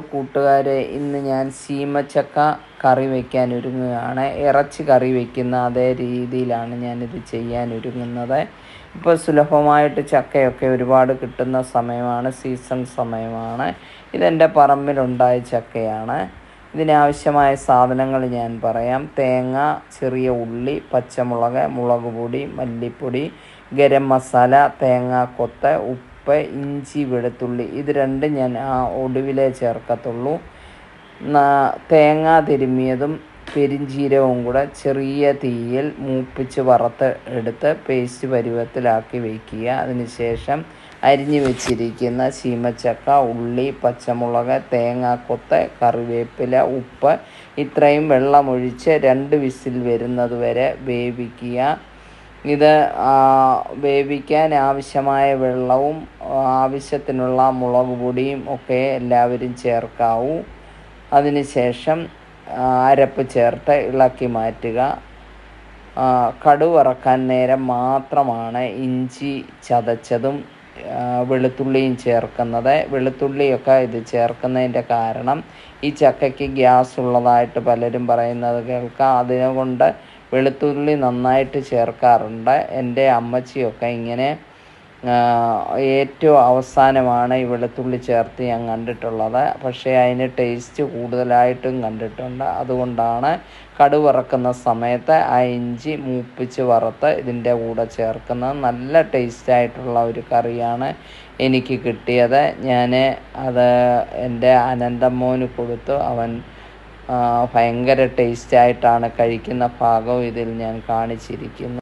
കൂട്ടുകാരെ ഇന്ന് ഞാൻ സീമച്ചക്ക കറി വയ്ക്കാൻ ഒരുങ്ങുകയാണ് ഇറച്ചി കറി വയ്ക്കുന്ന അതേ രീതിയിലാണ് ഞാനിത് ചെയ്യാൻ ഒരുങ്ങുന്നത് ഇപ്പോൾ സുലഭമായിട്ട് ചക്കയൊക്കെ ഒരുപാട് കിട്ടുന്ന സമയമാണ് സീസൺ സമയമാണ്. ഇതെന്റെ പറമ്പിലുണ്ടായ ചക്കയാണ്. ഇതിനാവശ്യമായ സാധനങ്ങൾ ഞാൻ പറയാം. തേങ്ങ ചെറിയ ഉള്ളി പച്ചമുളക് മുളക് പൊടി മല്ലിപ്പൊടി ഗരം മസാല തേങ്ങാക്കൊത്ത് ഉപ്പ് ഇഞ്ചി വെളുത്തുള്ളി. ഇത് രണ്ടും ഞാൻ ആ ഒടുവിലേ ചേർക്കത്തുള്ളൂ. തേങ്ങ തിരുമ്മിയതും പെരിഞ്ചീരവും കൂടെ ചെറിയ തീയിൽ മൂപ്പിച്ച് വറുത്ത് എടുത്ത് പേസ്റ്റ് പരുവത്തിലാക്കി വയ്ക്കുക അതിനുശേഷം അരിഞ്ഞു വെച്ചിരിക്കുന്ന ചീമച്ചക്ക ഉള്ളി പച്ചമുളക് തേങ്ങാക്കൊത്ത് കറിവേപ്പില ഉപ്പ് ഇത്രയും വെള്ളമൊഴിച്ച് രണ്ട് വിസിൽ വരുന്നത് വരെ വേവിക്കുക. ഇത് വേവിക്കാൻ ആവശ്യമായ വെള്ളവും ആവശ്യത്തിനുള്ള മുളക് പൊടിയും ഒക്കെ എല്ലാവരും ചേർക്കാവൂ. അതിനുശേഷം അരപ്പ് ചേർത്ത് ഇളക്കി മാറ്റുക. കടുവറക്കാൻ നേരം മാത്രമാണ് ഇഞ്ചി ചതച്ചതും വെളുത്തുള്ളിയും ചേർക്കുന്നത്. വെളുത്തുള്ളിയൊക്കെ ഇത് ചേർക്കുന്നതിന്റെ കാരണം ഈ ചക്കയ്ക്ക് ഗ്യാസ് ഉള്ളതായിട്ട് പലരും പറയുന്നത് കേൾക്കാം. അതിനുകൊണ്ട് വെളുത്തുള്ളി നന്നായിട്ട് ചേർക്കാറുണ്ട്. എന്റെ അമ്മച്ചിയൊക്കെ ഇങ്ങനെ ഏറ്റവും അവസാനമാണ് ഈ വെളുത്തുള്ളി ചേർത്ത് ഞാൻ കണ്ടിട്ടുള്ളത്. പക്ഷേ അതിന് ടേസ്റ്റ് കൂടുതലായിട്ടും കണ്ടിട്ടുണ്ട്. അതുകൊണ്ടാണ് കടുവറക്കുന്ന സമയത്ത് ആ ഇഞ്ചി മൂപ്പിച്ച് വറുത്ത് ഇതിന്റെ കൂടെ ചേർക്കുന്നത്. നല്ല ടേസ്റ്റായിട്ടുള്ള ഒരു കറിയാണ് എനിക്ക് കിട്ടിയത്. ഞാൻ അത് എന്റെ അനന്തമോന് കൊടുത്തു. അവൻ ഭയങ്കര ടേസ്റ്റായിട്ടാണ് കഴിക്കുന്ന ഭാഗവും ഇതിൽ ഞാൻ കാണിച്ചിരിക്കുന്നു